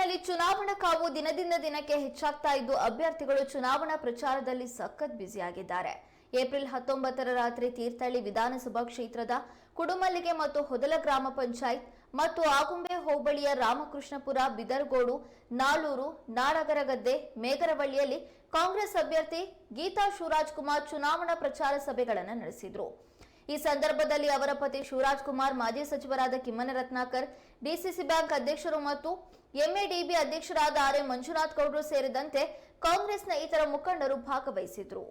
ಒಟ್ಟಿನಲ್ಲಿ ಚುನಾವಣಾ ಕಾವು ದಿನದಿಂದ ದಿನಕ್ಕೆ ಹೆಚ್ಚಾಗ್ತಾ ಇದ್ದು ಅಭ್ಯರ್ಥಿಗಳು ಚುನಾವಣಾ ಪ್ರಚಾರದಲ್ಲಿ ಸಖತ್ ಬ್ಯುಸಿಯಾಗಿದ್ದಾರೆ. ಏಪ್ರಿಲ್ ಹತ್ತೊಂಬತ್ತರ ರಾತ್ರಿ ತೀರ್ಥಹಳ್ಳಿ ವಿಧಾನಸಭಾ ಕ್ಷೇತ್ರದ ಕುಡುಮಲ್ಲಿಗೆ ಮತ್ತು ಹೊದಲ ಗ್ರಾಮ ಪಂಚಾಯತ್ ಮತ್ತು ಆಗುಂಬೆ ಹೋಬಳಿಯ ರಾಮಕೃಷ್ಣಪುರ, ಬಿದರ್ಗೋಡು ನಾಳೂರು ನಾಡಗರಗದ್ದೆ, ಮೇಗರವಳ್ಳಿಯಲ್ಲಿ ಕಾಂಗ್ರೆಸ್ ಅಭ್ಯರ್ಥಿ ಗೀತಾ ಶಿವರಾಜ್ ಕುಮಾರ್ ಚುನಾವಣಾ ಪ್ರಚಾರ ಸಭೆಗಳನ್ನು ನಡೆಸಿದರು. ಈ ಸಂದರ್ಭದಲ್ಲಿ ಅವರ ಪತಿ ಶಿವರಾಜ್ ಕುಮಾರ್, ಮಾಜಿ ಸಚಿವರಾದ ಕಿಮ್ಮನೆ ರತ್ನಾಕರ್, ಡಿಸಿಸಿ ಬ್ಯಾಂಕ್ ಅಧ್ಯಕ್ಷರು ಮತ್ತು ಎಂಎಡಿಬಿ ಅಧ್ಯಕ್ಷರಾದ ಆರ್ ಎ ಮಂಜುನಾಥ್ ಗೌಡರು ಸೇರಿದಂತೆ ಕಾಂಗ್ರೆಸ್ನ ಇತರ ಮುಖಂಡರು ಭಾಗವಹಿಸಿದ್ರು.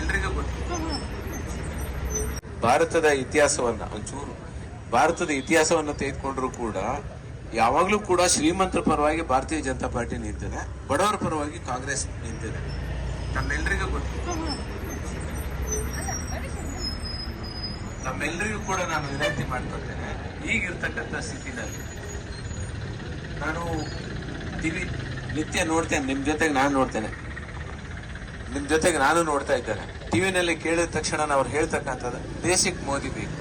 ಎಲ್ರಿಗೂ ಭಾರತದ ಇತಿಹಾಸವನ್ನ ಒಂಚೂರು ಭಾರತದ ಇತಿಹಾಸವನ್ನ ತೆಗೆದುಕೊಂಡ್ರು ಕೂಡ ಯಾವಾಗಲೂ ಕೂಡ ಶ್ರೀಮಂತರ ಪರವಾಗಿ ಭಾರತೀಯ ಜನತಾ ಪಾರ್ಟಿ ನಿಂತಿದೆ ಬಡವರ ಪರವಾಗಿ ಕಾಂಗ್ರೆಸ್ ನಿಂತಿದೆ. ನಮ್ಮೆಲ್ರಿಗೂ ಗೊತ್ತು. ನಮ್ಮೆಲ್ಲರಿಗೂ ಕೂಡ ನಾನು ವಿನಂತಿ ಮಾಡ್ಕೊಳ್ತೇನೆ ಈಗಿರ್ತಕ್ಕಂಥ ಸ್ಥಿತಿನಲ್ಲಿ. ನಾನು ಟಿವಿ ನಿತ್ಯ ನೋಡ್ತೇನೆ ನಿಮ್ಮ ಜೊತೆಗೆ ನಾನು ನೋಡ್ತೇನೆ. ನಿಮ್ ಜೊತೆಗೆ ನಾನು ನೋಡ್ತಾ ಇದ್ದೇನೆ. ಟಿವಿನಲ್ಲಿ ಕೇಳಿದ ತಕ್ಷಣ ಅವ್ರು ಹೇಳ್ತಕ್ಕಂಥದ್ದು, ದೇಶಕ್ಕೆ ಮೋದಿ ಬೇಕು.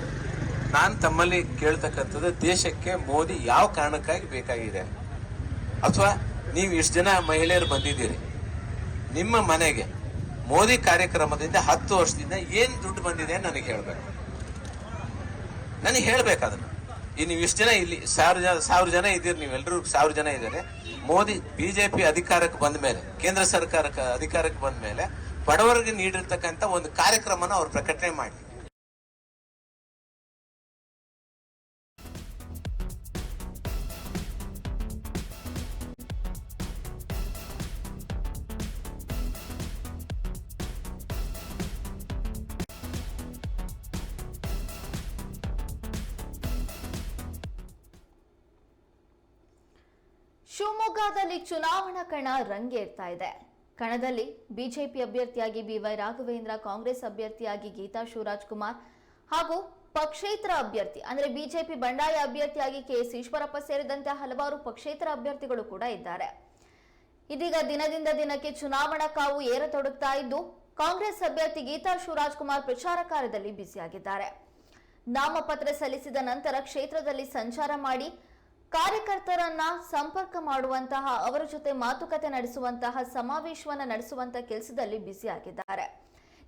ನಾನು ತಮ್ಮಲ್ಲಿ ಕೇಳ್ತಕ್ಕಂಥದ್ದು, ದೇಶಕ್ಕೆ ಮೋದಿ ಯಾವ ಕಾರಣಕ್ಕಾಗಿ ಬೇಕಾಗಿದೆ? ಅಥವಾ ನೀವು ಇಷ್ಟು ಜನ ಮಹಿಳೆಯರು ಬಂದಿದ್ದೀರಿ. ನಿಮ್ಮ ಮನೆಗೆ ಮೋದಿ ಕಾರ್ಯಕ್ರಮದಿಂದ ಹತ್ತು ವರ್ಷದಿಂದ ಏನ್ ದುಡ್ಡು ಬಂದಿದೆ ನನಗೆ ಹೇಳ್ಬೇಕು. ನನಗೆ ಹೇಳ್ಬೇಕು ಅದನ್ನ. ಈ ನೀವು ಇಷ್ಟು ಜನ ಇಲ್ಲಿ, ಸಾವಿರ ಜನ ಸಾವಿರ ಜನ ಇದ್ದೀರಿ ನೀವೆಲ್ಲರೂ ಸಾವಿರ ಜನ ಇದ್ದಾರೆ. ಮೋದಿ ಬಿಜೆಪಿ ಅಧಿಕಾರಕ್ಕೆ ಬಂದ ಮೇಲೆ, ಕೇಂದ್ರ ಸರ್ಕಾರಕ್ಕೆ ಅಧಿಕಾರಕ್ಕೆ ಬಂದ ಮೇಲೆ ಬಡವರಿಗೆ ನೀಡಿರ್ತಕ್ಕಂಥ ಒಂದು ಕಾರ್ಯಕ್ರಮನ ಅವ್ರು ಪ್ರಕಟಣೆ ಮಾಡಿ. ಶಿವಮೊಗ್ಗದಲ್ಲಿ ಚುನಾವಣಾ ಕಣ ರಂಗೇರ್ತಾ ಇದೆ. ಕಣದಲ್ಲಿ ಬಿಜೆಪಿ ಅಭ್ಯರ್ಥಿಯಾಗಿ ಬಿವೈ ರಾಘವೇಂದ್ರ, ಕಾಂಗ್ರೆಸ್ ಅಭ್ಯರ್ಥಿಯಾಗಿ ಗೀತಾ ಶಿವರಾಜ್ ಕುಮಾರ್ ಹಾಗೂ ಪಕ್ಷೇತರ ಅಭ್ಯರ್ಥಿ, ಅಂದ್ರೆ ಬಿಜೆಪಿ ಬಂಡಾಯ ಅಭ್ಯರ್ಥಿಯಾಗಿ ಕೆಎಸ್ ಈಶ್ವರಪ್ಪ ಸೇರಿದಂತೆ ಹಲವಾರು ಪಕ್ಷೇತರ ಅಭ್ಯರ್ಥಿಗಳು ಕೂಡ ಇದ್ದಾರೆ. ಇದೀಗ ದಿನದಿಂದ ದಿನಕ್ಕೆ ಚುನಾವಣಾ ಕಾವು ಏರತೊಡಗ್ತಾ ಇದ್ದು, ಕಾಂಗ್ರೆಸ್ ಅಭ್ಯರ್ಥಿ ಗೀತಾ ಶಿವರಾಜ್ ಕುಮಾರ್ ಪ್ರಚಾರ ಕಾರ್ಯದಲ್ಲಿ ಬ್ಯುಸಿಯಾಗಿದ್ದಾರೆ. ನಾಮಪತ್ರ ಸಲ್ಲಿಸಿದ ನಂತರ ಕ್ಷೇತ್ರದಲ್ಲಿ ಸಂಚಾರ ಮಾಡಿ ಕಾರ್ಯಕರ್ತರನ್ನ ಸಂಪರ್ಕ ಮಾಡುವಂತಹ, ಅವರ ಜೊತೆ ಮಾತುಕತೆ ನಡೆಸುವಂತಹ, ಸಮಾವೇಶವನ್ನ ನಡೆಸುವಂತಹ ಕೆಲಸದಲ್ಲಿ ಬ್ಯುಸಿಯಾಗಿದ್ದಾರೆ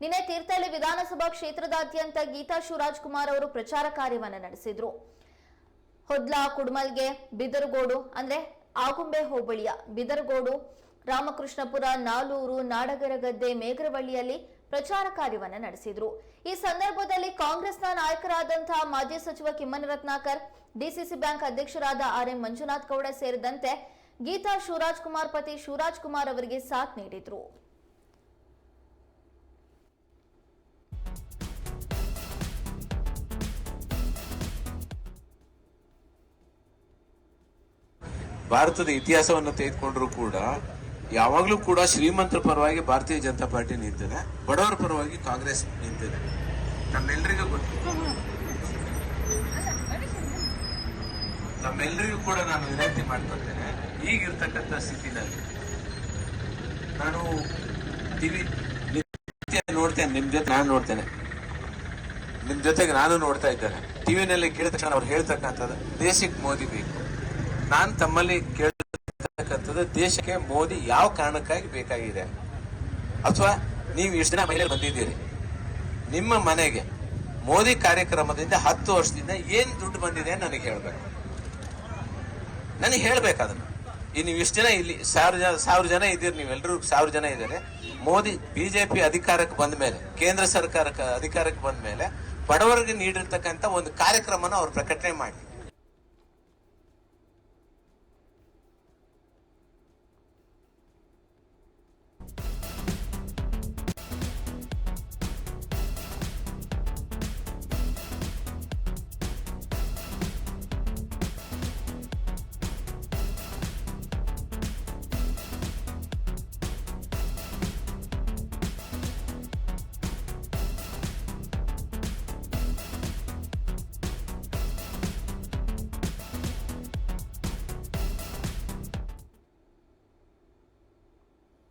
ನಿನ್ನೆ ತೀರ್ಥಹಳ್ಳಿ ವಿಧಾನಸಭಾ ಕ್ಷೇತ್ರದಾದ್ಯಂತ ಗೀತಾ ಶಿವರಾಜ್ ಕುಮಾರ್ ಅವರು ಪ್ರಚಾರ ಕಾರ್ಯವನ್ನು ನಡೆಸಿದ್ರು. ಹೊದ್ಲಾ, ಕುಡ್ಮಲ್ಗೆ, ಬಿದರಗೋಡು, ಅಂದ್ರೆ ಆಗುಂಬೆ ಹೋಬಳಿಯ ಬಿದರಗೋಡು, ರಾಮಕೃಷ್ಣಪುರ, ನಾಲೂರು, ನಾಡಗರಗದ್ದೆ ಮೇಗರವಳ್ಳಿಯಲ್ಲಿ ಪ್ರಚಾರ ಕಾರ್ಯವನ್ನ ನಡೆಸಿದ್ರು. ಈ ಸಂದರ್ಭದಲ್ಲಿ ಕಾಂಗ್ರೆಸ್ನ ನಾಯಕರಾದಂತಹ ಮಾಜಿ ಸಚಿವ ಕಿಮ್ಮನ ರತ್ನಾಕರ್, ಡಿಸಿಸಿ ಬ್ಯಾಂಕ್ ಅಧ್ಯಕ್ಷರಾದ ಆರ್ ಎಂ ಮಂಜುನಾಥ್ ಗೌಡ ಸೇರಿದಂತೆ ಗೀತಾ ಶಿವರಾಜ್ ಕುಮಾರ್ ಪತಿ ಶಿವರಾಜ್ ಕುಮಾರ್ ಅವರಿಗೆ ಸಾಥ್ ನೀಡಿದ್ರು. ಭಾರತದ ಇತಿಹಾಸವನ್ನು ತೆಗೆದುಕೊಂಡ್ರೂ ಕೂಡ ಯಾವಾಗ್ಲೂ ಕೂಡ ಶ್ರೀಮಂತರ ಪರವಾಗಿ ಭಾರತೀಯ ಜನತಾ ಪಾರ್ಟಿ ನಿಂತಿದೆ. ಬಡವರ ಪರವಾಗಿ ಕಾಂಗ್ರೆಸ್ ನಿಂತಿದೆ. ನಮ್ಮೆಲ್ಲರಿಗೂ ಗೊತ್ತು. ನಮ್ಮೆಲ್ಲರಿಗೂ ಕೂಡ ನಾನು ವಿನಂತಿ ಮಾಡ್ಕೊಳ್ತೇನೆ. ಈಗಿರ್ತಕ್ಕಂಥ ಸ್ಥಿತಿನಲ್ಲಿ ನಾನು ಟಿವಿ ನೋಡ್ತೇನೆ, ನಿಮ್ ಜೊತೆ ನಾನು ನೋಡ್ತೇನೆ. ನಿಮ್ ಜೊತೆಗೆ ನಾನು ನೋಡ್ತಾ ಇದ್ದೇನೆ. ಟಿವಿನಲ್ಲಿ ಕೇಳಿದ ತಕ್ಷಣ ಅವ್ರು ಹೇಳ್ತಕ್ಕಂಥದ್ದು, ದೇಶಕ್ಕೆ ಮೋದಿ ಬೇಕು. ನಾನು ತಮ್ಮಲ್ಲಿ ಕೇಳ್ತಕ್ಕಂಥದ್ದು ದೇಶಕ್ಕೆ ಮೋದಿ ಯಾವ ಕಾರಣಕ್ಕಾಗಿ ಬೇಕಾಗಿದೆ? ಅಥವಾ ನೀವು ಇಷ್ಟು ಜನ ಮಹಿಳೆಯರು ಬಂದಿದ್ದೀರಿ. ನಿಮ್ಮ ಮನೆಗೆ ಮೋದಿ ಕಾರ್ಯಕ್ರಮದಿಂದ ಹತ್ತು ವರ್ಷದಿಂದ ಏನ್ ದುಡ್ಡು ಬಂದಿದೆ ನನಗೆ ಹೇಳ್ಬೇಕು. ನನಗೆ ಹೇಳ್ಬೇಕು ಅದನ್ನ. ಈ ನೀವು ಇಷ್ಟು ಜನ ಇಲ್ಲಿ ಸಾವಿರ ಜನ ಸಾವಿರ ಜನ ಇದ್ದೀರಿ ನೀವೆಲ್ಲರೂ ಸಾವಿರ ಜನ ಇದ್ದಾರೆ. ಮೋದಿ ಬಿಜೆಪಿ ಅಧಿಕಾರಕ್ಕೆ ಬಂದ ಮೇಲೆ, ಕೇಂದ್ರ ಸರ್ಕಾರಕ್ಕೆ ಅಧಿಕಾರಕ್ಕೆ ಬಂದ ಮೇಲೆ ಬಡವರಿಗೆ ನೀಡಿರ್ತಕ್ಕಂಥ ಒಂದು ಕಾರ್ಯಕ್ರಮನ ಅವ್ರು ಪ್ರಕಟಣೆ ಮಾಡಿ.